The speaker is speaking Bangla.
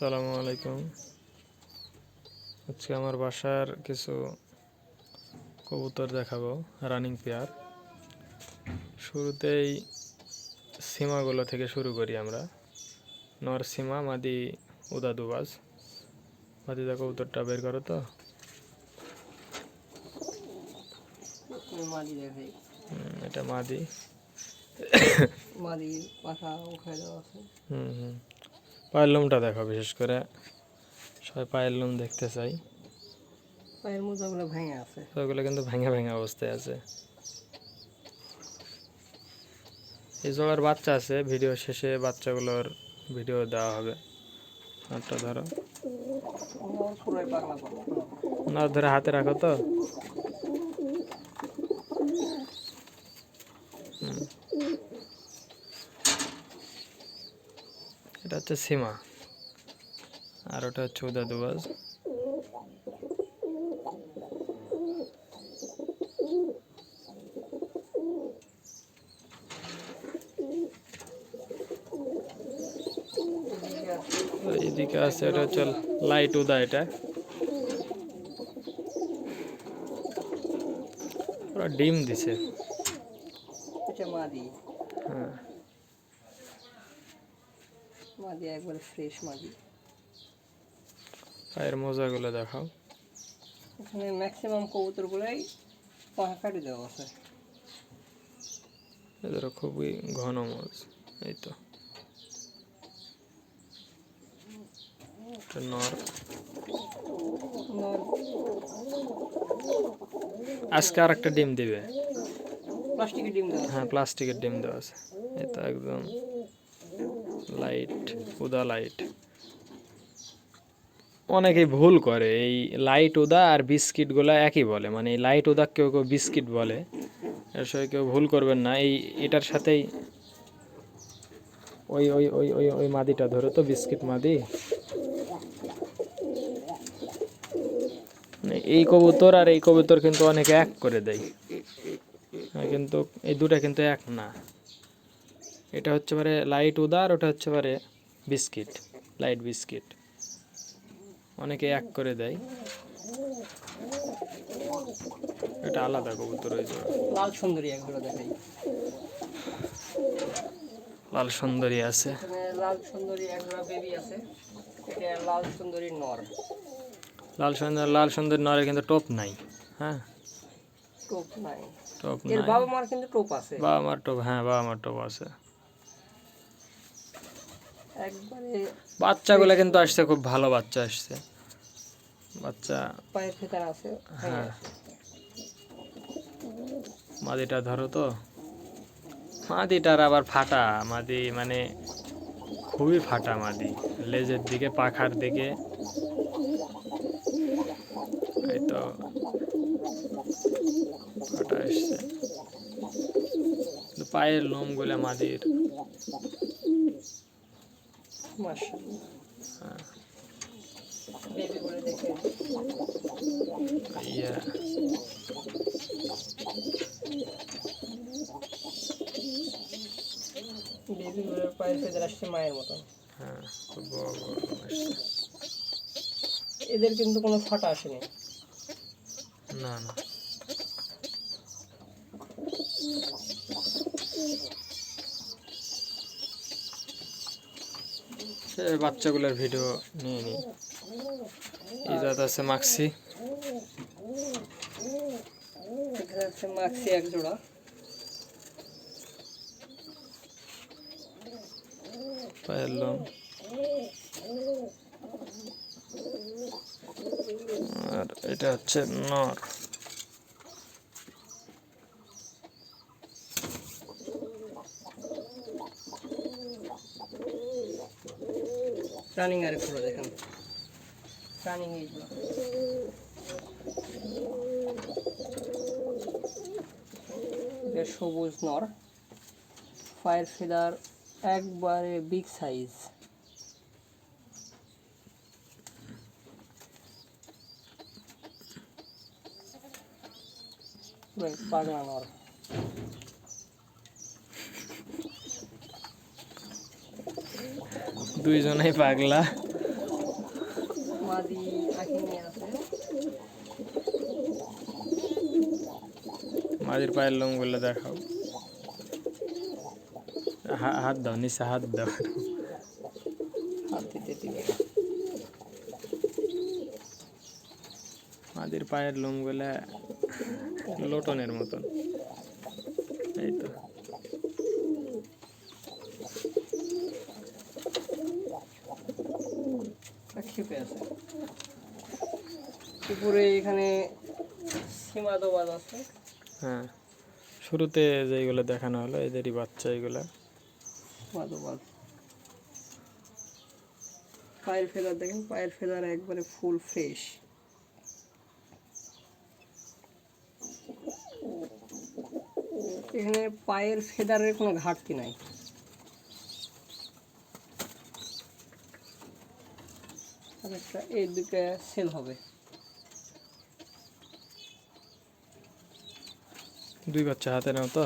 আসসালামু আলাইকুম। আজকে আমার বাসার কিছু কবুতর দেখাবো রানিং পেয়ার। শুরুতেই সীমাগুলো থেকে শুরু করি আমরা। নর সীমা মাদি উদা দুবাজ। মাদিদা কবুতরটা বের করো তো। এটা মাদি। মাদি পাখা উঠাই দেওয়া আছে। হুম হুম। পায়ের লোমটা দেখো বিশেষ করে। সবাই পায়ের লোম দেখতে চাই। পায়ের মোজাগুলো ভেঙে আছে। ওগুলো কিন্তু ভেঙে ভেঙে অবস্থায় আছে। এই জোড়ার বাচ্চা আছে ভিডিও শেষে বাচ্চাগুলোর ভিডিও দেওয়া হবে। একটা ধরো। আমার পুরাই পাগলা পাগলা। না ধরে হাতে রাখো তো। হচ্ছে সীমা। আর ওটা হচ্ছে উদা দুবাজ এদিকে আছে এটা হচ্ছে লাইট উদা এটা। ডিম দিছে। হ্যাঁ। মাদি একবারে ফ্রেশ মাদি। পায়ের মোজাগুলো দেখাও। এখানে ম্যাক্সিমাম কবুতরগুলোই পাখা কাটি দেওয়া আছে। এদের খুবই ঘন মোজ এই তো। এটা নর। আজকে আর একটা ডিম দিবে। প্লাস্টিকের ডিম দেওয়া হ্যাঁ প্লাস্টিকের ডিম দেওয়া আছে। তো একদম লাইট উদা লাইট অনেকেই ভুল করে, এই লাইট উদা আর বিস্কিটগুলো একই বলে। মানে লাইট উদা কেউ কেউ বিস্কিট বলে। এর সঙ্গে কেউ ভুল করবেন না। এই, এটার সাথেই ওই ওই ওই ওই ওই মাদিটা ধরো তো বিস্কিট মাদি। মানে এই কবুতর আর এই কবুতর কিন্তু অনেকে এক করে দেয়। কিন্তু এই দুটা কিন্তু এক না। এটা হচ্ছে পারে লাইট উদার ওটা হচ্ছে পারে বিস্কিট লাইট বিস্কিট অনেকে এক করে দেয়। এটা আলাদা কবুতর ওই জোড়া লাল সুন্দরী একজোড়া দেখাই। লাল সুন্দরী আছে। লাল সুন্দরী একজোড়া বেবি আছে। এটা লাল সুন্দরী নর। লাল সুন্দর লাল সুন্দর নরে কিন্তু টোপ নাই হ্যাঁ? টোপ নাই। টোপ এর নাই। বাবা মার কিন্তু টোপ আছে। বাবা আমার টোপ হ্যাঁ বাবা মার টোপ আছে। একবারে বাচ্চাগুলো কিন্তু আসছে খুব ভালো বাচ্চা আসছে। বাচ্চা পায়ের ভেতর আছে হ্যাঁ মাদিটা ধরো তো। মাদিটার আবার ফাটা মাদি মানে খুবই ফাটা মাদি। লেজের দিকে পাখার দিকে। এই তো ফাটা এসছে পায়ের লোমগুলো মাদির মাশাআল্লাহ হ্যাঁ, বেবি বলে দেখে ইয়া বেবি গুলোর পায়ের ফেদার আসছে মায়ের মতন হ্যাঁ খুব বড় বড় এদের কিন্তু কোনো ফাটা আসেনি না না সে বাচ্চাগুলোর ভিডিও নিয়ে নিই। ইজাত আছে মাক্সি। আছে মাক্সি এক জোড়া। পায়ের লোম। আর এটা হচ্ছে নর। রানিং আর একটু দেখেন। রানিং এইগুলো। সবুজ নর। ফায়ার ফেদার একবারে বিগ সাইজ পাগলা নর। দুইজনেই পাগলা। মাদি পাখি নিয়ে আছে। পায়ের লোমগুলো দেখাও। হাত দাও নিচে হাত দাও। মাঝের পায়ের লোমগুলো লোটনের মতন। এই তো। খেপে আছে। উপরে এখানে সীমা দোবাজ আছে। হ্যাঁ শুরুতে যেগুলো দেখানো হলো এদেরই বাচ্চা এগুলা। সীমা দোবাজ পায়ের ফেদার দেখেন পায়ের ফেদার একবারে ফুল ফ্রেশ এখানে পায়ের ফেদারের কোনো ঘাটতি নাই। আর একটা এই দুটো সেল হবে। দুই বাচ্চা হাতে নাও তো।